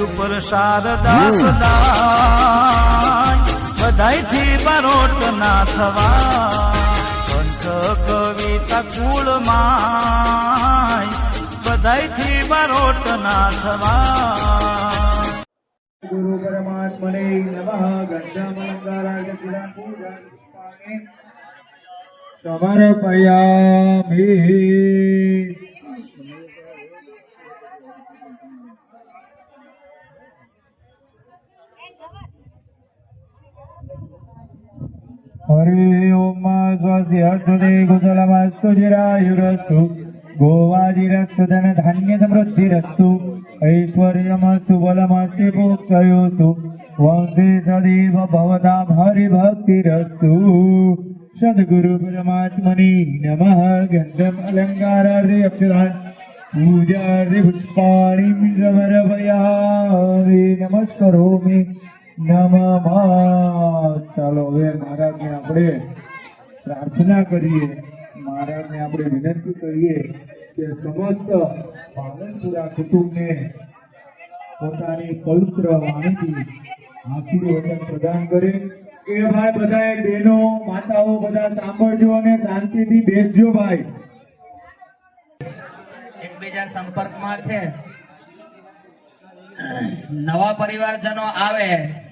ઉપર શારદાસ બધાયથી બરોટ ના થવા પંથ કવિતા કુળ માય બધાયથી બરોટ ના થવા ગુરુ પરમાત્મને નમઃ ગંધમલંકારાય પૂજન પૂજન સમર્પયામિ હરે ઓમ સ્વાસ્ય સ્તુતિ કુશલમસ્તુ જિરાયુરસ્તુ ગોવાદિરસ્તુ ધન ધાન્ય સમૃદ્ધિરસ્તુ ઐશ્વર્યમસ્તુ બલમસ્તુ ભોક્તયોસ્તુ વંદે સદૈવ ભવતામ હરિભક્તિરસ્તુ સદગુરુ પરમાત્મની નમઃ ગંધમ અલંકારાર્થે અક્ષરાન પૂજાર્થે પુષ્પાણી રમરભયા નમસ્કરોમી ચાલો, હવે મહારાજને આપણે પ્રાર્થના કરીએ. મહારાજને આપણે વિનંતી કરીએ કે સમસ્ત પાલનપુરા કુટુંબને પોતાની પવિત્ર વાણીથી આશીર્વચન પ્રદાન કરે. એ ભાઈ બધાએ, બહેનો, માતાઓ, બધા સાંભળજો અને શાંતિથી બેસજો ભાઈ. એકબીજા સંપર્કમાં છે. નવા પરિવારજનો આવે.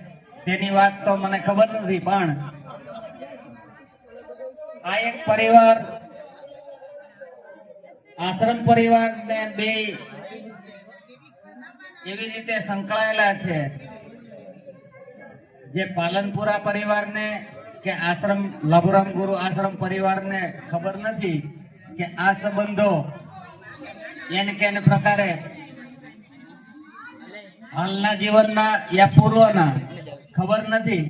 તેની વાત તો મને ખબર નથી, પણ આ એક પરિવાર, આશ્રમ પરિવાર ને બે એવી રીતે સંકળાયેલા છે, જે પાલનપુરા પરિવારને કે આશ્રમ, લભુરામ ગુરુ આશ્રમ પરિવારને ખબર નથી કે આ સંબંધો એને કેને પ્રકારે હાલના જીવનના યા પૂર્વના ખબર નથી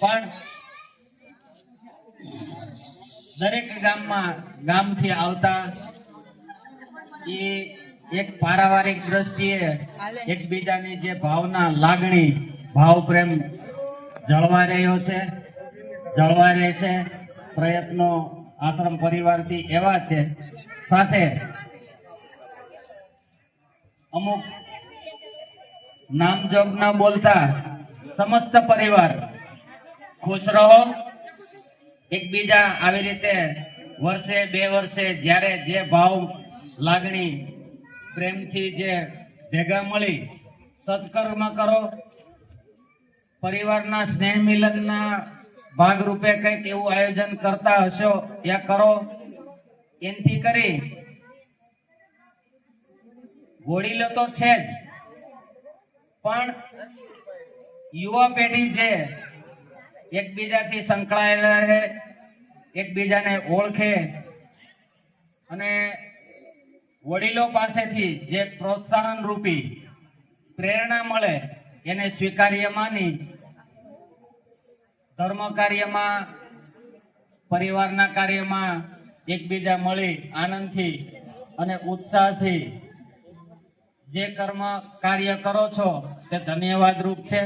પણ દરેક ગામમાં ગામથી આવતા એ એક પારિવારિક દ્રષ્ટિએ એકબીજાની જે ભાવના લાગણી ભાવ પ્રેમ જળવાઈ રહ્યો છે જળવાઈ રહે છે પ્રયત્નો આશ્રમ પરિવારથી એવા છે. સાથે અમુક નામ જોગ ન બોલતા સમસ્ત પરિવાર ખુશ રહો. એકબીજા આવી રીતે વર્ષે બે વર્ષે જ્યારે જે ભાવ લાગણી પ્રેમથી જે ભેગા મળી, સત્કર્મ કરો. પરિવારના સ્નેહ મિલનના ભાગરૂપે કંઈક એવું આયોજન કરતા હશો, ત્યાં કરો. એનથી કરી વડીલો તો છે જ. પણ યુવા પેઢી છે એકબીજાથી સંકળાયેલા રહે, એકબીજાને ઓળખે અને વડીલો પાસેથી જે પ્રોત્સાહન રૂપી પ્રેરણા મળે, એને સ્વીકાર્ય માની ધર્મ કાર્યમાં, પરિવારના કાર્યમાં એકબીજા મળી આનંદથી અને ઉત્સાહથી જે કર્મ કાર્ય કરો છો તે ધન્યવાદ રૂપ છે.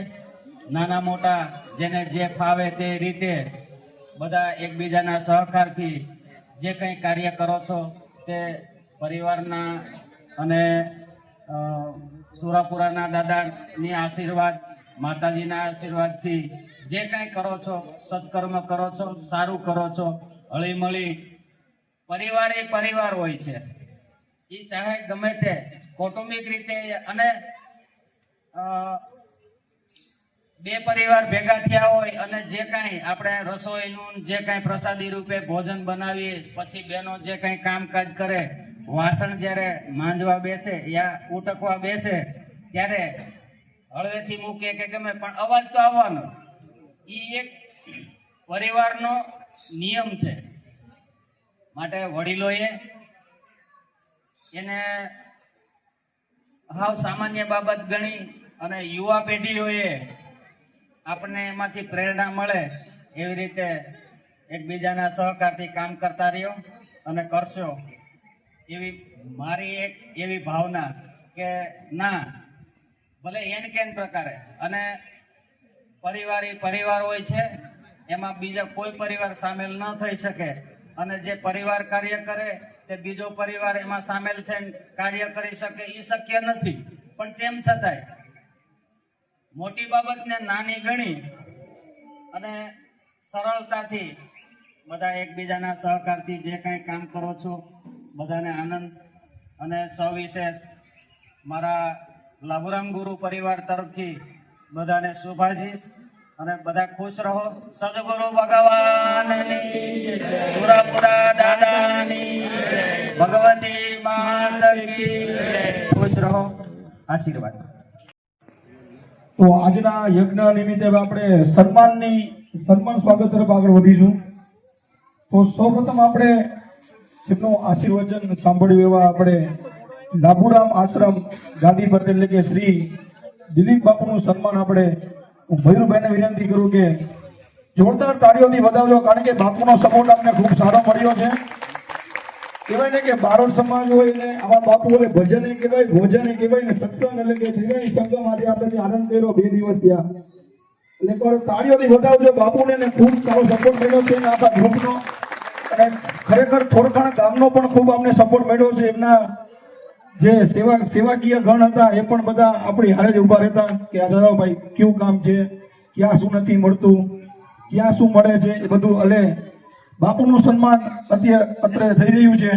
નાના મોટા જેને જે ફાવે તે રીતે બધા એકબીજાના સહકારથી જે કંઈ કાર્ય કરો છો તે પરિવારના અને સુરાપુરાના દાદાની આશીર્વાદ, માતાજીના આશીર્વાદથી જે કંઈ કરો છો, સત્કર્મ કરો છો, સારું કરો છો, હળીમળી પરિવાર એ પરિવાર હોય છે. એ ચાહે ગમે તે કૌટુંબિક રીતે અને બે પરિવાર ભેગા થયા હોય અને જે કાંઈ આપણે રસોઈનું જે કાંઈ પ્રસાદી રૂપે ભોજન બનાવીએ, પછી બેનો જે કાંઈ કામકાજ કરે, વાસણ જ્યારે માંજવા બેસે યા ઉટકવા બેસે, ત્યારે હળવેથી મૂકે કે ગમે, પણ અવાજ તો આવવાનો. એ એક પરિવારનો નિયમ છે. માટે વડીલોએ એને હાવ સામાન્ય બાબત ગણી અને યુવા પેઢીઓએ આપણને એમાંથી પ્રેરણા મળે એવી રીતે એકબીજાના સહકારથી કામ કરતા રહ્યો અને કરશો. એવી મારી એક એવી ભાવના કે ના, ભલે એન કેન પ્રકારે, અને પરિવાર પરિવાર હોય છે, એમાં બીજા કોઈ પરિવાર સામેલ ન થઈ શકે. અને જે પરિવાર કાર્ય કરે, તે બીજો પરિવાર એમાં સામેલ થઈને કાર્ય કરી શકે એ શક્ય નથી. પણ તેમ છતાંય મોટી બાબતને નાની ગણી અને સરળતાથી બધા એકબીજાના સહકારથી જે કાંઈ કામ કરો છો, બધાને આનંદ. અને સવિશેષ, મારા લાભુરામ ગુરુ પરિવાર તરફથી બધાને શુભાશીષ અને બધા ખુશ રહો. સદગુરુ ભગવાનની. પુરાપુરા દાદાની. ભગવતી માત ખુશ રહો. આશીર્વાદ. તો આજના યજ્ઞ નિમિત્તે આપણે સન્માનની, સન્માન સ્વાગત તરફ આગળ વધીશું. તો સૌપ્રથમ આપણે એમનું આશીર્વચન સાંભળ્યું એવા આપણે લાભુરામ આશ્રમ ગાંધીપર એટલે કે શ્રી દિલીપ બાપુનું સન્માન આપણે હું મયુરભાઈને વિનંતી કરું કે જોરદાર તાળીઓથી વધાવજો કારણ કે બાપુનો સપોર્ટ અમને ખૂબ સારો મળ્યો છે. કહેવાય ને કે બારોડ સમાજ હોય ને આવા બાપુ હોય ભજન કહેવાય, ભોજન કહેવાય ને સત્સંગ એટલે કે ત્રિવેણી સંગમ આજે આપણે આનંદ કર્યો બે દિવસ ત્યાં. એટલે એકવાર તાળીઓથી વધાવજો, બાપુને ને ખૂબ સારો સપોર્ટ મળ્યો છે આખા ગ્રુપનો અને ખરેખર થોડખાણ ગામનો પણ ખૂબ અમને સપોર્ટ મળ્યો છે. એમના જે સેવા, સેવાકીય ગણ હતા એ પણ બધા આપણી હારે જ ઊભા રહેતા કે આ દાદાભાઈ, કયું કામ છે? ક્યાં શું નથી મળતું? ક્યાં શું મળે છે? એ બધું એટલે બાપુનું સન્માન અત્યારે થઈ રહ્યું છે.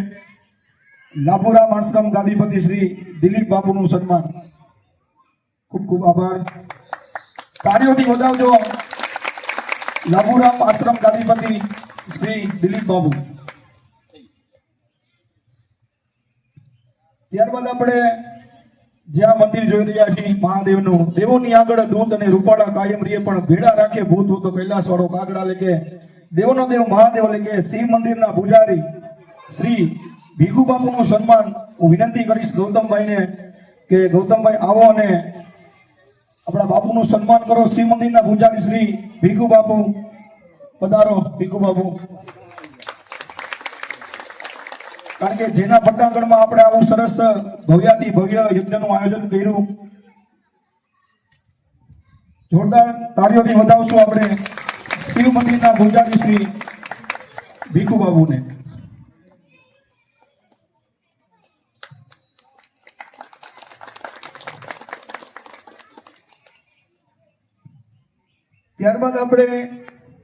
લાભુરામ આશ્રમ ગાદીપતિ શ્રી દિલીપ બાપુનું સન્માન. ખૂબ ખૂબ આભાર. તાળીઓથી વધાવજો. લાભુરામ આશ્રમ ગાદીપતિ શ્રી દિલીપ બાબુ ત્યારબાદ આપણે જ્યાં મંદિર જોઈ રહ્યા છીએ, મહાદેવનું, દેવોની આગળ દૂધ અને રૂપાળા કાયમ રીએ પણ ભેડા રાખે ભૂત હોતો કૈલાસ વાળો કાગડા લે કે દેવનો દેવ મહાદેવ એટલે કે શિવ મંદિરના પૂજારી શ્રી ભીખુ બાપુનું સન્માન હું વિનંતી કરીશ ગૌતમભાઈને કે ગૌતમભાઈ આવો અને આપણા બાપુનું સન્માન કરો. શિવ મંદિરના પૂજારી શ્રી ભીખુ બાપુ પધારો ભીખુ બાપુ કારણ કે જેના પટાંગણમાં આપણે આવું સરસ ભવ્યાથી ભવ્ય યજ્ઞનું આયોજન કર્યું. જોરદાર તાળીઓથી વધાવશું આપણે. શિવ મંદિરના પૂજારી શ્રી ભીખુ બાબુને. ત્યારબાદ આપણે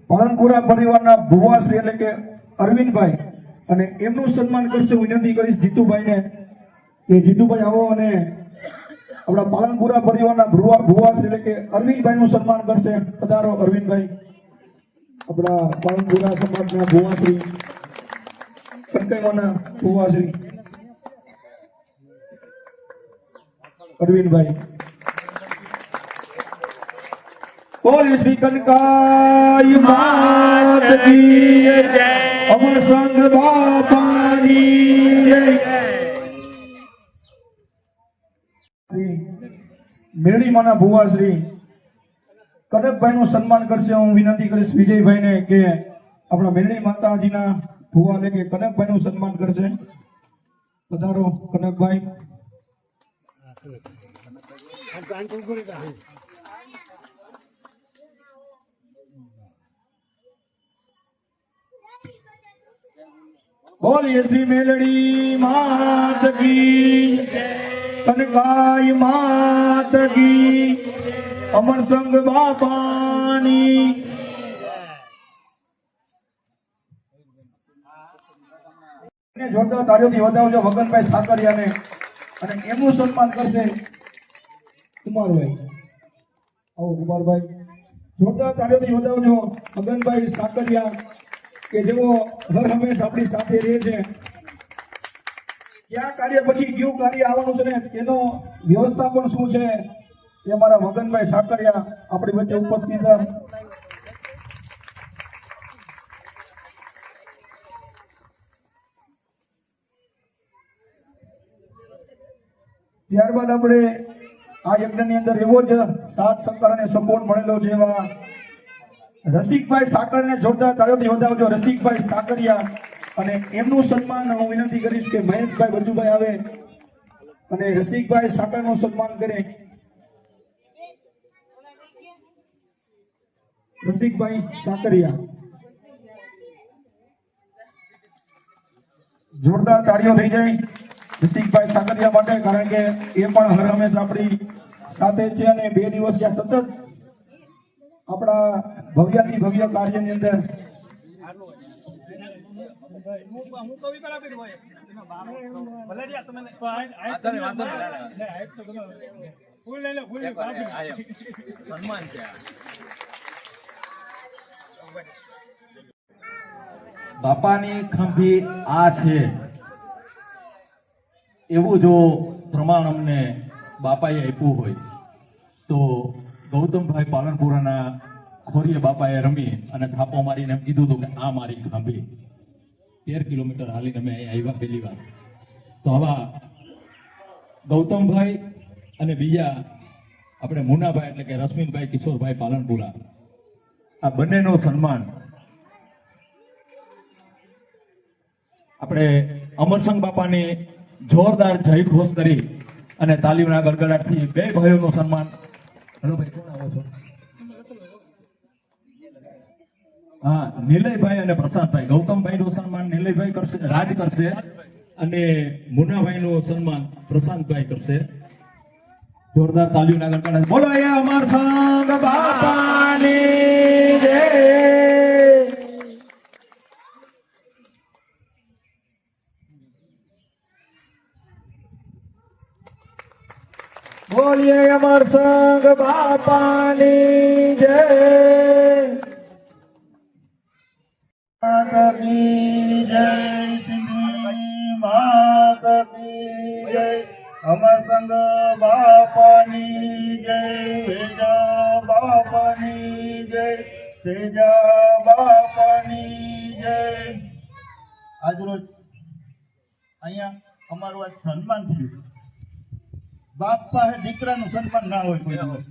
પાલનપુરા પરિવારના ભુવાશ્રી એટલે કે અરવિંદભાઈ અને એમનું સન્માન કરશે હું વિનંતી કરીશ જીતુભાઈને. કે જીતુભાઈ આવો અને આપણા પાલનપુરા પરિવારના ભુવા ભુવાશ્રી એટલે કે અરવિંદભાઈનું સન્માન કરશે. પધારો અરવિંદભાઈ. આપણા પાલનપુરા સમાજના ભુવાશ્રી કંકૈયાના ભુવાશ્રી અરવિંદભાઈ. બોલ શ્રી કનકાય માત કી જય અમર સંઘ બાપાની જય મેળીમાના ભુવા શ્રી કનકભાઈ નું સન્માન કરશે. હું વિનંતી કરીશ વિજયભાઈને કે આપણા મેળણી માતાજીના ભુવા લે કે કનકભાઈ નું સન્માન કરશે. પધારો કનકભાઈ. બોલીએ શ્રી મેલડી માત કી. કનકાય માત કી. અમર સંઘ બાપાની. જોરદાર તાળીઓથી વધાવજો વગનભાઈ સાકરિયાને. અને એમનું સન્માન કરશે કુમારભાઈ. આવો કુમારભાઈ. જોરદાર તાળીઓથી વધાવજો મગનભાઈ સાકરિયા, કે જેઓ હર હંમેશ આપણી સાથે રહે છે. ક્યાં કાર્ય પછી કયું કાર્ય આવવાનું છે ને? એનો વ્યવસ્થાપન શું છે? એ અમારા મગનભાઈ સાકરિયા આપણી વચ્ચે ઉપસ્થિત ત્યારબાદ આપણે આ યજ્ઞની અંદર એવો જ સાથ સહકાર સપોર્ટ મળેલો છે એવા રસિકભાઈ સાકરને જોરદાર તાળીઓથી વધાવજો. રસિકભાઈ સાકરિયા અને એમનું સન્માન હું વિનંતી કરીશ કે મહેશભાઈ બજુભાઈ આવે અને રસિકભાઈ સાકરનું સન્માન કરે. રસિકભાઈ સાકરિયા. જોરદાર તાળીઓ થઈ જાય રસિકભાઈ સાકરિયા માટે, કારણ કે એ પણ હર હંમેશ આપણી સાથે છે અને બે દિવસ ત્યાં સતત આપણા ભવ્યાથી ભવ્ય કાર્યની અંદર બાપાની ખંભી આ છે. એવું જો પ્રમાણ અમને બાપાએ આપ્યું હોય, તો ગૌતમભાઈ પાલનપુરાના ખોરીએ બાપાએ રમી અને થાપો મારીને એમ કીધું હતું કે આ મારી ખંભી. તેર કિલોમીટર હાલીને અમે અહીંયા આવ્યા પહેલી વાર. તો આવા ગૌતમભાઈ અને બીજા, આપણે મુનાભાઈ એટલે કે રશ્મિનભાઈ કિશોરભાઈ પાલનપુરા આ બંનેનો સન્માન. આપણે અમરસંગ બાપાની જોરદાર જય ઘોષ કરી અને તાલીમના ગડગડાટથી બે ભાઈઓનું સન્માન. હેલો કોણ આવો છો? હા, નિલયભાઈ અને પ્રશાંતભાઈ ગૌતમભાઈ નું સન્માન નિલયભાઈ કરશે, રાજ કરશે અને મુનાભાઈનું સન્માન પ્રશાંતભાઈ કરશે. જોરદાર તાલીમના ગડગડાટ બોલો એ અમર સંગ બાપાની જય. બોલીએ અમર સંગ બાપાની જય. અમર સંગ બાપાની જય ભેજા બાપાની જય, તેજા બાપાની જય. આજરોજ અહીંયા અમારું આજ સન્માન થયું. બાપ પાસે દીકરાનું સન્માન ના હોય કોઈ દિવસ.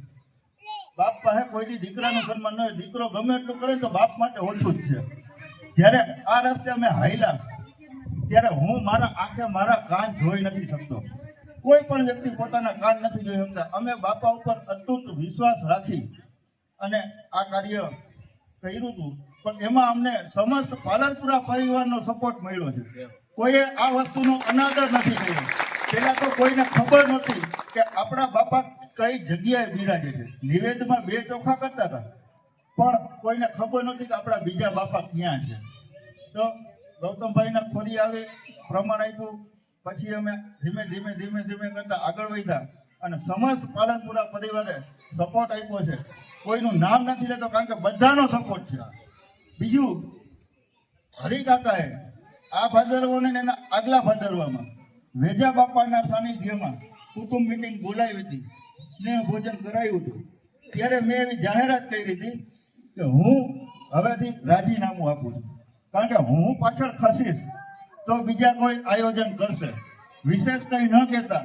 બાપ પાસે કોઈથી દીકરાનું સન્માન ન હોય. દીકરો ગમે એટલું કરે તો બાપ માટે ઓછું જ છે. જ્યારે આ રસ્તે અમે હાયલા, ત્યારે હું મારા આંખે મારા કાન જોઈ નથી શકતો. કોઈ પણ વ્યક્તિ પોતાના કાન નથી જોઈ શકતા. અમે બાપા ઉપર અતૂટ વિશ્વાસ રાખી અને આ કાર્ય કર્યું હતું. પણ એમાં અમને સમસ્ત પાલનપુરા પરિવારનો સપોર્ટ મળ્યો છે. કોઈએ આ વસ્તુનો અનાદર નથી કર્યો. પેલા તો કોઈને ખબર નહોતી કે આપણા બાપા કઈ જગ્યાએ બિરાજે છે. નિવેદમાં બે ચોખા કરતા હતા. પણ કોઈને ખબર નહોતી કે આપણા બીજા બાપા ક્યાં છે. તો ગૌતમભાઈના ખોરી આવે પ્રમાણ આપ્યું. પછી અમે ધીમે ધીમે ધીમે ધીમે કરતા આગળ વધ્યા અને સમસ્ત પાલનપુરા પરિવારે સપોર્ટ આપ્યો છે. કોઈનું નામ નથી લેતો કારણ કે બધાનો સપોર્ટ છે બીજું, હરિકાકાએ આ ભાદરવોને એના આગલા ભાદરવામાં વેજા બાપાના સાનિધ્યમાં કુટુંબ મિટિંગ બોલાવી હતી. સ્નેહ ભોજન કરાયું હતું. ત્યારે મેં એવી જાહેરાત કરી હતી કે હું હવેથી રાજીનામું આપું છું. કારણ કે હું પાછળ ખસીશ. તો બીજા કોઈ આયોજન કરશે. વિશેષ કંઈ ન કહેતા.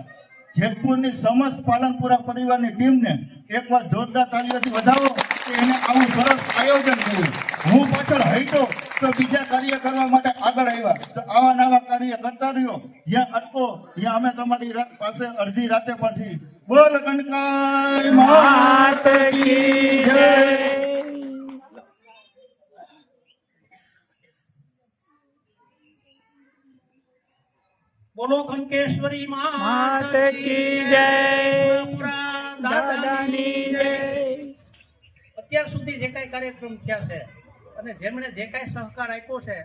જેતપુરની સમસ્ત પાલનપુરા પરિવારની ટીમને એકવાર જોરદાર તાલીઓથી વધાવો કે એને આવું સરસ આયોજન કર્યું. હું પાછળ હઈતો તો બીજા કાર્ય કરવા માટે આગળ આવ્યા. તો આવા નવા કાર્ય કરતા રહ્યો. જ્યાં અટકો, ત્યાં અમે તમારી પાસે અડધી રાતે પણ છીએ બોલ કનકાઈ માત બોલો કંકેશ્વરી માત કી જય. દાદાની જય. અત્યાર સુધી જે કાંઈ કાર્યક્રમ થયા છે અને જેમણે જે કાંઈ સહકાર આપ્યો છે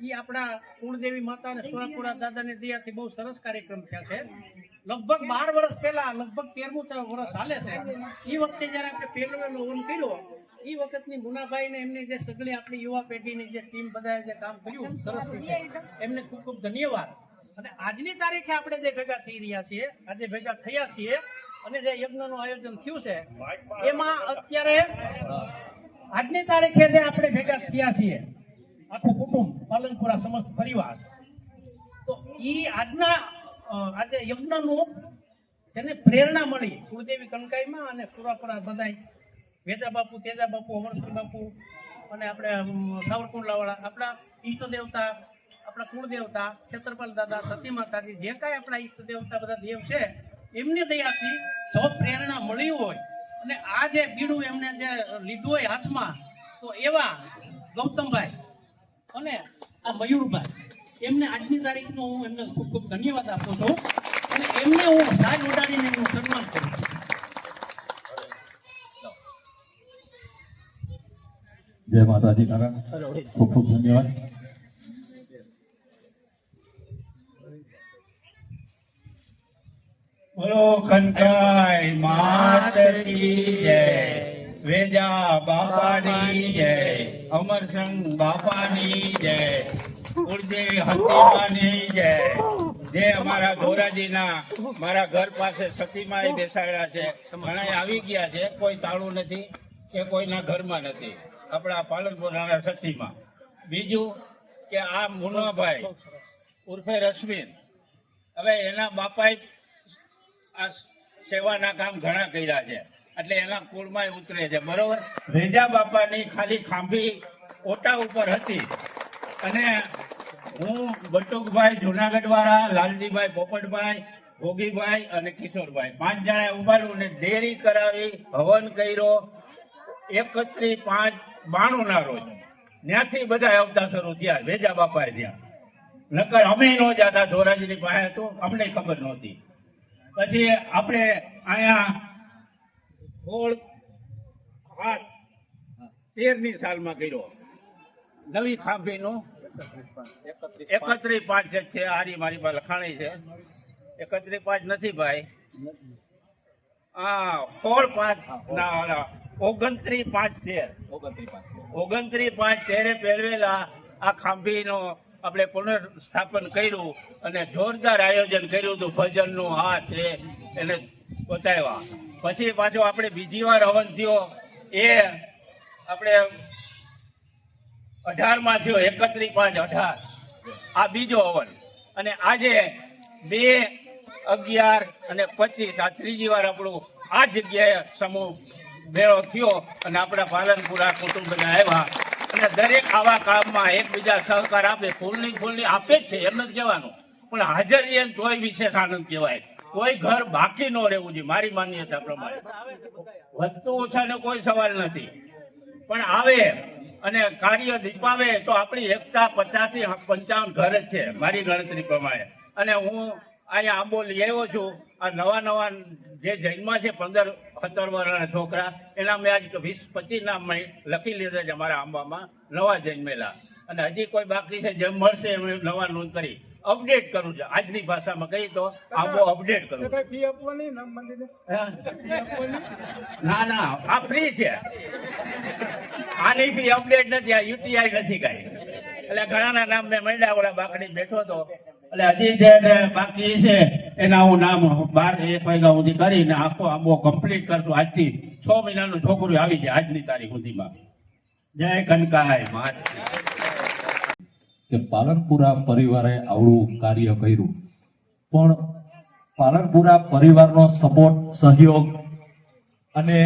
એ આપણા કુળદેવી માતા અને સુરાપુરા દાદાની દયાથી બહુ સરસ કાર્યક્રમ થયા છે. લગભગ બાર વર્ષ પહેલા લગભગ તેરમું વર્ષ હાલે છે. એ વખતે જ્યારે આપણે પહેલો ઓન કર્યો એ વખતની મુનાભાઈ ને એમની જે સગળી આપણી યુવા પેઢીની જે ટીમ બધાએ જે કામ કર્યું સરસ રીતે. એમને ખૂબ ખૂબ ધન્યવાદ. અને આજની તારીખે આપણે જે ભેગા થઈ રહ્યા છીએ, આજે ભેગા થયા છીએ, અને જે યજ્ઞનું આયોજન થયું છે, એમાં અત્યારે આજની તારીખે જે આપણે ભેગા થયા છીએ, આખું કુટુંબ, પાલનપુરા સમસ્ત પરિવાર, તો ઈ આજના આજે યજ્ઞનું જેને પ્રેરણા મળી, કુળદેવી કનકાઈમાં અને સુરાપુરા બધાય વેજા બાપુ, તેજા બાપુ અમરસિંહ બાપુ, અને આપણે સાવરકુંડલાવાળા, આપણા ઈષ્ટ દેવતા આપણા કુળદેવતા ક્ષેત્રપાલ દાદા, સતી માતાજી, જે કાંઈ આપણા ઈષ્ટ દેવતા બધા દેવ છે, એમની દયાથી જો પ્રેરણા મળી હોય અને આ જે બીડું એમને જે લીધું હોય હાથમાં, તો એવા ગૌતમભાઈ અને આ મયુરભાઈ, એમને આજની તારીખનો હું એમને ખૂબ ખૂબ ધન્યવાદ આપું છું અને એમને હું સાજ ઉડાડીને એમનું સન્માન કરું છું. જય માતાજી કાકા ખૂબ ખૂબ ધન્યવાદ. વેજા બાપાની જય. અમરસંગ બાપાની જય. કુળદેવી હતીમાની જય. જે અમારા ધોરાજીના મારા ઘર પાસે સતીમાએ બેસાડ્યા છે. ઘણા આવી ગયા છે. કોઈ તાળું નથી કે કોઈના ઘરમાં નથી. આપણા પાલનપુરના સતીમાં. બીજું કે આ મુનાભાઈ ઉર્ફે રશ્મિન. હવે એના બાપાએ આ સેવાના કામ ઘણા કર્યા છે. એટલે એના કુળમાં ઉતરે છે, બરોબર? રેજા બાપાની ખાલી ખાંભી ઓટા ઉપર હતી. અને હું બટુકભાઈ જુનાગઢ વાળા લાલજીભાઈ, પોપટભાઈ, ભોગીભાઈ અને કિશોરભાઈ પાંચ જણા ઉભાડું ને ડેરી કરાવી, હવન કર્યો. એકત્રીસ પાંચ બાણું ના રોજ. ત્યાંથી બધા આવતા શરૂ થયા વેજા બાપાએ ત્યાં. નકર અમે નો જાતા, ધોરાજીની પાસે હતું, અમને ખબર નહોતી. પછી આપણે અહીંયા સોળ આઠ તેરની સાલમાં કર્યો. નવી ખાંભીનું એકત્રીસ પાંચ છે, છે હારી મારી પાસે લખાણી છે. એકત્રીસ પાંચ નથી ભાઈ. હા સોળ પાંચ ના ઓગણત્રીસ પાંચ તેર ઓગણત્રીસ પાંચ. તેરે પહેરવેલા આ ખાંભીનો આપણે પુનર્સ્થાપન કર્યું અને જોરદાર આયોજન કર્યું હતું. ભજનનું હાથ છે. એને બતાવ્યા પછી પાછો આપણે બીજી વાર હવન થયો, એ આપણે અઢારમાં થયો, એકત્રીસ પાંચ અઢાર. આ બીજો હવન. અને આજે બે અગિયાર અને પચીસ, આ ત્રીજી વાર આપણું આ જગ્યાએ સમૂહ મેળો થયો અને આપણા પાલનપુરા કુટુંબને આવ્યા. અને દરેક આવા કામમાં એકબીજા સહકાર આપે. ફૂલની ફૂલની આપે જ છે, એમ જ કહેવાનું. પણ હાજર એમ તોય વિશેષ આનંદ કહેવાય. કોઈ ઘર બાકી ન રહેવું જોઈએ, મારી માન્યતા પ્રમાણે. વધતું ઓછાનો કોઈ સવાલ નથી. પણ આવે અને કાર્ય દીપાવે તો આપણી એકતા પચાસથી પંચાવન ઘર જ છે, મારી ગણતરી પ્રમાણે. અને હું અહીંયા આંબો લઈ આવ્યો છું, આ નવા નવા જે જન્મા છે, પંદર સત્તર વર્ષના છોકરા, એના મેં આજ વીસ પચીસ નામ લખી લીધા છે અમારા આંબામાં, નવા જન્મેલા. અને હજી કોઈ બાકી છે, જેમ મળશે એમ નવા નોંધ કરી. અપડેટ કરું છું. આજની ભાષામાં કહી તો આબો અપડેટ કરું છું. હા? ના ના આ ફ્રી છે. આની ફી અપડેટ નથી આ યુટીઆઈ નથી કાંઈ. એટલે ઘણાના નામ મેં મળ્યા ઓલા બાકડી બેઠો હતો. એટલે હજી જે બાકી છે એના હું નામ બાર એક વાગ્યા સુધી કરીને આખો આંબો કમ્પ્લીટ કરશું. આજથી છ મહિનાનું છોકરું આવી જાય આજની તારીખ સુધીમાં. જય કનકાય માત કે પાલનપુરા પરિવારે આવડું કાર્ય કર્યું. પણ પાલનપુરા પરિવારનો સપોર્ટ, સહયોગ અને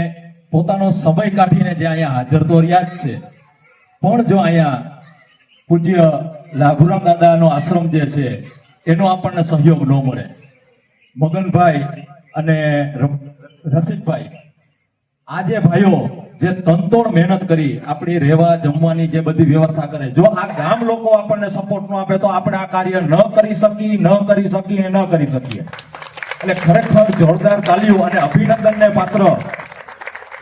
પોતાનો સમય કાઢીને જે અહીંયા હાજર તો રહ્યા જ છે. પણ જો અહીંયા પૂજ્ય લાભુરામ દાદાનો આશ્રમ જે છે, એનો આપણને સહયોગ ન મળે. મગનભાઈ અને રસિકભાઈ, આ જે ભાઈઓ જે તંતોડ મહેનત કરી આપણી રહેવા, જમવાની જે બધી વ્યવસ્થા કરે. જો આ ગામ લોકો આપણને સપોર્ટ ન આપે તો આપણે આ કાર્ય ન કરી શકી ન કરી શકીએ ન કરી શકીએ. એટલે ખરેખર જોરદાર તાલીઓ અને અભિનંદનને પાત્ર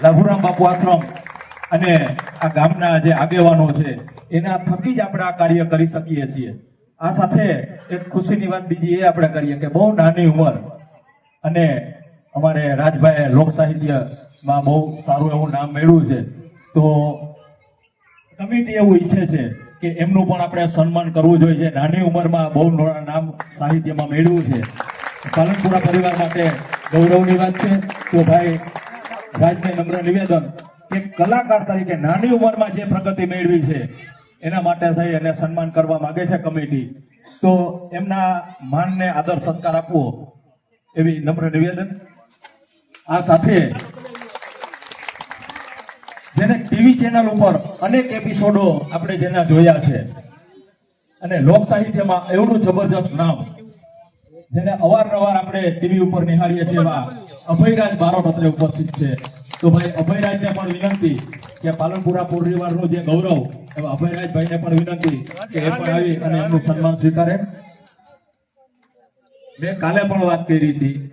લઘુરામ બાપુ આશ્રમ અને આ ગામના જે આગેવાનો છે, એના થકી જ આપણે આ કાર્ય કરી શકીએ છીએ. આ સાથે એક ખુશીની વાત બીજી એ આપણે કરીએ કે બહુ નાની ઉંમર અને અમારે રાજભાઈ લોક સાહિત્યમાં બહુ સારું એવું નામ મેળવ્યું છે. તો કમિટી એવું ઈચ્છે છે કે એમનું પણ આપણે સન્માન કરવું જોઈએ છે નાની ઉંમરમાં બહુ નામ સાહિત્યમાં મેળવ્યું છે. પાલનપુરા પરિવાર માટે ગૌરવની વાત છે. તો ભાઈ, રાજભાઈ નમ્ર નિવેદન કે કલાકાર તરીકે નાની ઉંમરમાં જે પ્રગતિ મેળવી છે, એના માટે થઈ અને સન્માન કરવા માંગે છે કમિટી. તો એમના માનને આદર સત્કાર આપવો એવી નમ્ર નિવેદન. આ સાથે જેને ટીવી ચેનલ ઉપર અનેક એપિસોડો આપણે જેના જોયા છે. અને લોક સાહિત્યમાં એવડું જબરજસ્ત નામ જેને અવારનવાર આપણે ટીવી ઉપર નિહાળીએ છીએ એવા અભયરાજ બારોટ અત્રે ઉપસ્થિત છે. તો ભાઈ, અભયરાજને પણ વિનંતી કે પાલનપુરા પરિવારનું જે ગૌરવ, એવા અભયરાજભાઈને પણ વિનંતી કે એ પણ આવી અને એમનું સન્માન સ્વીકારે. મેં કાલે પણ વાત કરી હતી.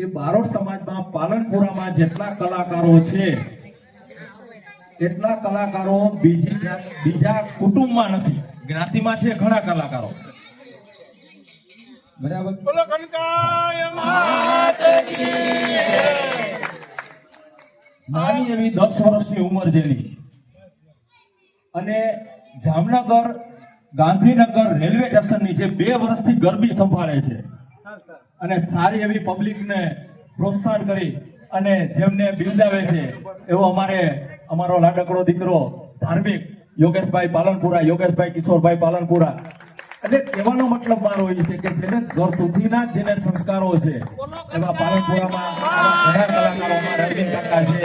કે બારોટ સમાજમાં પાલનપુરામાં જેટલા કલાકારો છે એટલા કલાકારો બીજી બીજા કુટુંબમાં નથી. જ્ઞાતિમાં છે ઘણા કલાકારો. બરાબર? નાની એવી દસ વર્ષની ઉંમર જેની અને જામનગર ગાંધીનગર રેલવે સ્ટેશનની જે બે વર્ષથી ગરબી સંભાળે છે. અને સારી એવી પબ્લિકને પ્રોત્સાહન કરી અને જેમને બિરદાવે છે, એવો અમારે, અમારો લાડકડો દીકરો ધાર્મિક યોગેશભાઈ પાલનપુરા, યોગેશભાઈ કિશોરભાઈ પાલનપુરા. એટલે કહેવાનો મતલબ મારો એ છે કે જેને ઘર સુધીના જ જેને સંસ્કારો છે, એવા પાલનપુરામાં ઘણા કલાકારોમાં અરવિંદ કાકા છે,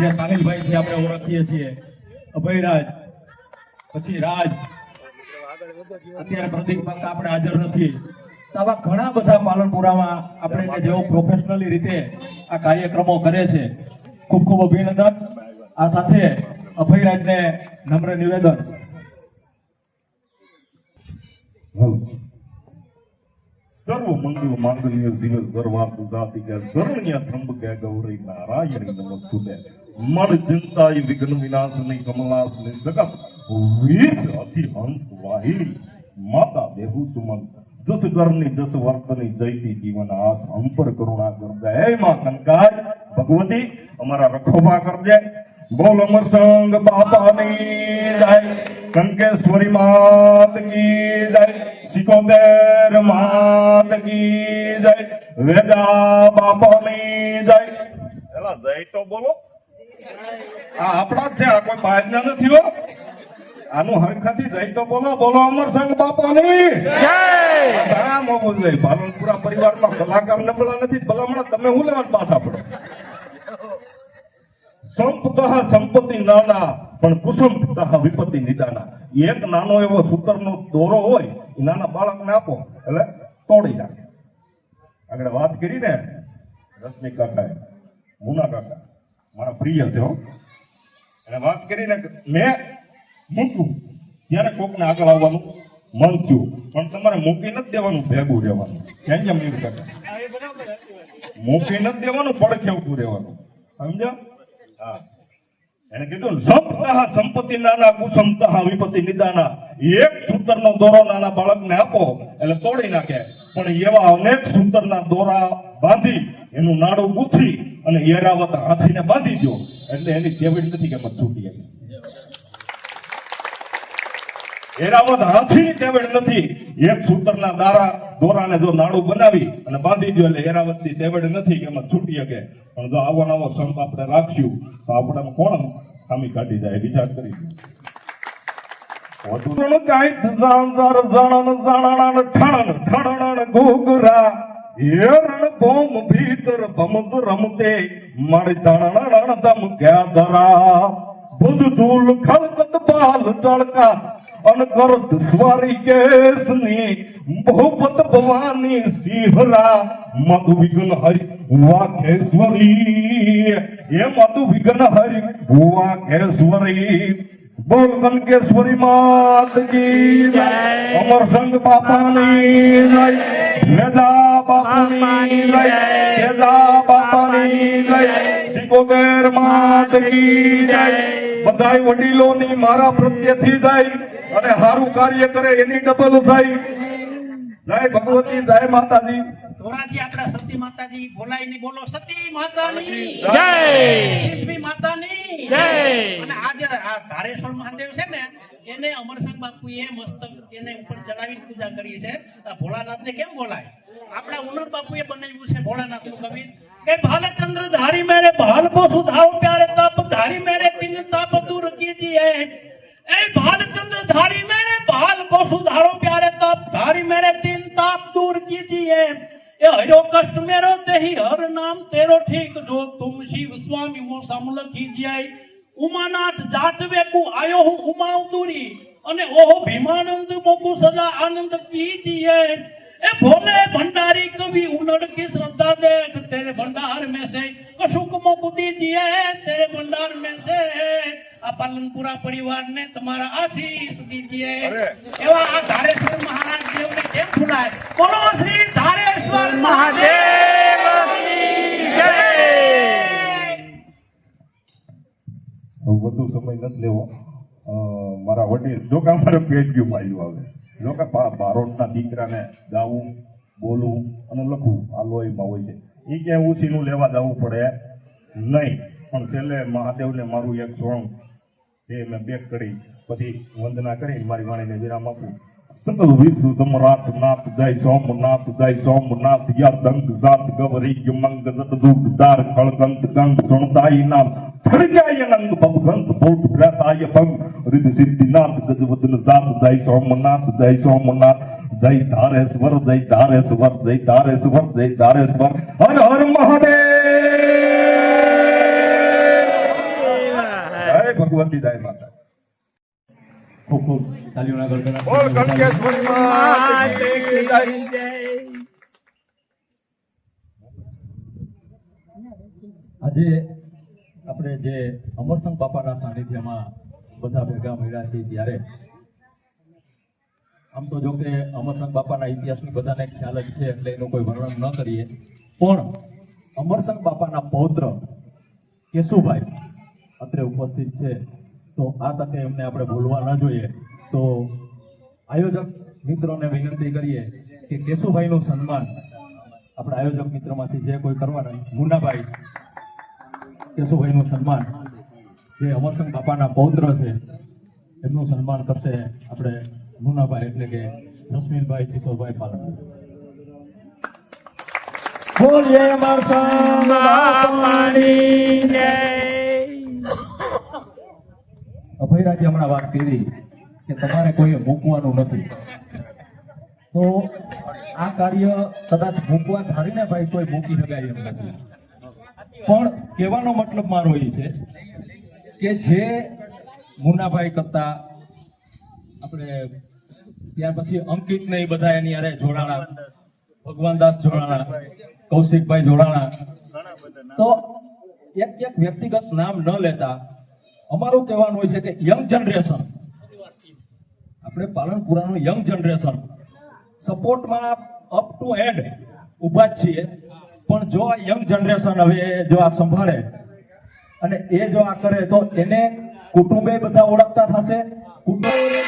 જે સાનિલભાઈથી આપણે ઓળખીએ છીએ. અભયરાજ, પછી રાજ. અત્યારે પ્રતિક કાકા આપણે હાજર નથી. આવા ઘણા બધા પાલનપુરામાં આપણે જેઓ પ્રોફેશનલી રીતે આ કાર્યક્રમો કરે છે ખૂબ ખૂબ અભિનંદન. આ સાથે અભયરાજને નમ્ર નિવેદન. સર્વ મંગલ માંગલ્ય જીવ સર્વાર્થ જાતિકે શરણ્ય ત્રંબકે ગૌરી નારાયણી નમસ્તુતે મન ચિંતાય વિઘ્ન વિનાશની કમલાસની જગત વિષ અતિ હંસ વાહિની માતા દેહુ સુમન જસ કરની જસ વર્તની જયતી જીવન આસ અંપર કરુણા કરજે હે માં કંકાય ભગવતી અમારા રખોબા કરજે બોલ અમર સંગ બાપાની જય કંકેશ્વરી માત કી જય સિકોદર માત કી જય વેદા બાપાની જય એલા જય તો બોલો આ આપણા છે, આ કોઈ બહારના નથી હો। આનું હરખાથી જય તો બોલો બોલો અમર સંગ બાપાની. મોબો જય પાલનપુરા પરિવારમાં કલાકાર નબળા નથી ભલામણા તમે હું લેવા પાછા પડો? સંપતઃ સંપત્તિ નાના પણ કુસુમતઃ વિપત્તિ નિદાના. એક નાનો એવો સૂતરનો દોરો હોય નાના બાળકને આપો એટલે તોડી નાખે. આગળ વાત કરી ને રશ્મિ કાકાએ મુના કાકા મારા પ્રિય છે હો. એને વાત કરીને મેં મૂક્યું ત્યારે કોકને આગળ આવવાનું થયું. પણ તમારે મૂકી નથી દેવાનું, ભેગું રહેવાનું. કેમ કેમ એવું કાકા મૂકી નથી દેવાનું, પડખે ઉભું રહેવાનું. સમજ્યા? હા. એને કીધું સંપતઃ સંપત્તિ નાના કુસમતા વિપત્તિ નિદાના. એક સૂતરનો દોરો નાના બાળકને આપો, એટલે તોડી નાખે. પણ એવા અનેક સૂતરના દોરા બાંધી, એનું નાડું ગૂંથી અને એરાવત હાથીને બાંધી દો એટલે એની જેવી નથી કે મત છૂટી એમ. એરાવત હાથીની તેવડ નથી. એક સૂતરના દારા દોરાને જો નાડું બનાવી અને બાંધી દો એટલે એરાવતની તેવડ નથી કે એમાં છૂટી શકે. પણ જો આવો નવો સંપ આપણે રાખ્યું, તો આપણામાં કોણ ખામી કાઢી જાય વિચાર કરી ભીતર ભમદ રમતે મારી ધણ ધમ ગયા ધરા. બુધ ધૂલ ખલકત બાલ ચળકા અન કરત સ્વારી કેસની બહુપત ભવાની સિંહરા મધુ વિઘ્ન હરિ વાઘેશ્વરી એ મધુ વિઘ્ન હરિ વાઘેશ્વરી બોલ કનકેશ્વરી માત કી જય અમર સંગ બાપાની જય વેદા બાપાની જય વેદા બાપાની જય સિકોદર માત કી જય. બધાય વડીલોની મારા પ્રત્યેથી જાય અને સારું કાર્ય કરે એની ડબલ થાય જય ભગવતી જય માતાજી. ધોરાજી આપણા સતી માતાજી બોલાઈને બોલો સતી માતાની. જય. લક્ષ્મી માતાની. જય. અને આજે આ ધારેશ્વર મહાદેવ છે ને એને અમરસંગ બાપુએ મસ્તક એને ઉપર ચડાવીને પૂજા કરી છે. ભોળાનાથને કેમ બોલાય? આપણા ઉનર બાપુએ બનાવ્યું છે ભોળાનાથનું કવિ કે ભાલચંદ્ર ધારી મેરે ભાલ કો સુધાવ પ્યારે તપ, ધારી મેરે તિન તપ દૂર કીજીએ. એ ભાલચંદ્ર ધારી મેરે ભાલ કો સુધારો પ્યારે તપ, ધારી મેરે તિન તપ દૂર કીજીએ. એ હરો કષ્ટ મેરો તેહી હર નામ તેરો ઠીક જો તુમ શિવ સ્વામી મો સમલ કીજીએ ઉમાનાથ જાતવેકુ આયો હું ઉમાવતુરી અને ઓહો ભીમાનંદ મોકુ સદા આનંદ પીજીએ એ ભોલે ભંડારી કવિ ઉનડ કી શ્રદ્ધા દેખ તેરે ભંડાર મે સે કશુક મોકુ દીજીએ તેરે ભંડાર મે સે આ પાલનપુરા પરિવાર ને તમારા આશીષ દીજીએ એવા આ ધારેશ્વર મહારાજ દેવ ને કેમ બોલાય બોલો શ્રી ધારેશ્વર મહાદેવ જય. વધુ નથી લેવો. મારા વડીલ જો કે અમારે પેટ ગયું પાડ્યું આવે. જો કે બારોટના દીકરાને ગાવું, બોલવું અને લખવું આ લોહીમાં હોય છે. એ ક્યાંય ઉછીનું લેવા જવું પડે નહીં. પણ છેલ્લે મહાદેવને મારું એક સોંગ જે મેં બેક કરી, પછી વંદના કરી, મારી વાણીને વિરામ આપું. સકલ વિશ્વ સમ્રાટ નાથ જય સોમનાથ જય સોમનાથ યા દંગ જાત ગવરી યુમંગ જત દુઃખ દાર કળગંત ગંગ સુણતાઈ નામ ફળગાય નંગ ભવગંત ભૂત ગ્રતાય ભંગ રિદ્ધ સિદ્ધિનાથ ગજવદન જાત જય સોમનાથ જય સોમનાથ જય ધારેશ્વર જય ધારેશ્વર જય ધારેશ્વર જય ધારેશ્વર હર હર મહાદેવ જય ભગવતી જય માતા ખૂબ ખૂબ તાલીઓના ગણગણાટ. બોલ કંકેશ્વરી માત કી જય. આજે આપણે જે અમરસંગ બાપાના સાનિધ્યમાં બધા ભેગા મળ્યા છીએ ત્યારે આમ તો જો કે અમરસંગ બાપાના ઇતિહાસની બધાને ખ્યાલ જ છે એટલે એનું કોઈ વર્ણન ન કરીએ પણ અમરસંગ બાપાના પૌત્ર કેશુભાઈ અત્રે ઉપસ્થિત છે તો આ તકે એમને આપણે ભૂલવા ન જોઈએ. તો આયોજક મિત્રોને વિનંતી કરીએ કે કેશુભાઈનું સન્માન આપણા આયોજક મિત્રમાંથી જે કોઈ કરવાના મુન્નાભાઈ કેશુભાઈનું સન્માન. જે અમરસંગ બાપાના પૌત્ર છે, એમનું સન્માન કરશે આપણે મુન્નાભાઈ એટલે કે રશ્મિનભાઈ કિશોરભાઈ પાલન બોલીએ મરસંગ પાણી જય અભયરાજે હમણાં વાત કરી કે તમારે કોઈએ મૂકવાનું નથી. તો આ કાર્ય કદાચ મૂકવા ધારીને ભાઈ કોઈ મૂકી શકાય એમ નથી. પણ કહેવાનો મતલબ મારો એ છે કે જે મુન્નાભાઈ કરતા આપણે ત્યાર પછી અંકિત ને બધા એની અરે જોડાણા ભગવાનદાસ જોડાણા કૌશિકભાઈ જોડાણા. તો એક એક વ્યક્તિગત નામ ન લેતા અમારું કહેવાનું હોય છે કે યંગ જનરેશન આપણે પાલનપુરાનું યંગ જનરેશન સપોર્ટમાં અપ ટુ એન્ડ ઊભા જ છીએ પણ જો આ યંગ જનરેશન હવે જો આ સંભાળે અને એ જો આ કરે તો એને કુટુંબે બધા ઓળખતા થશે કુટુંબ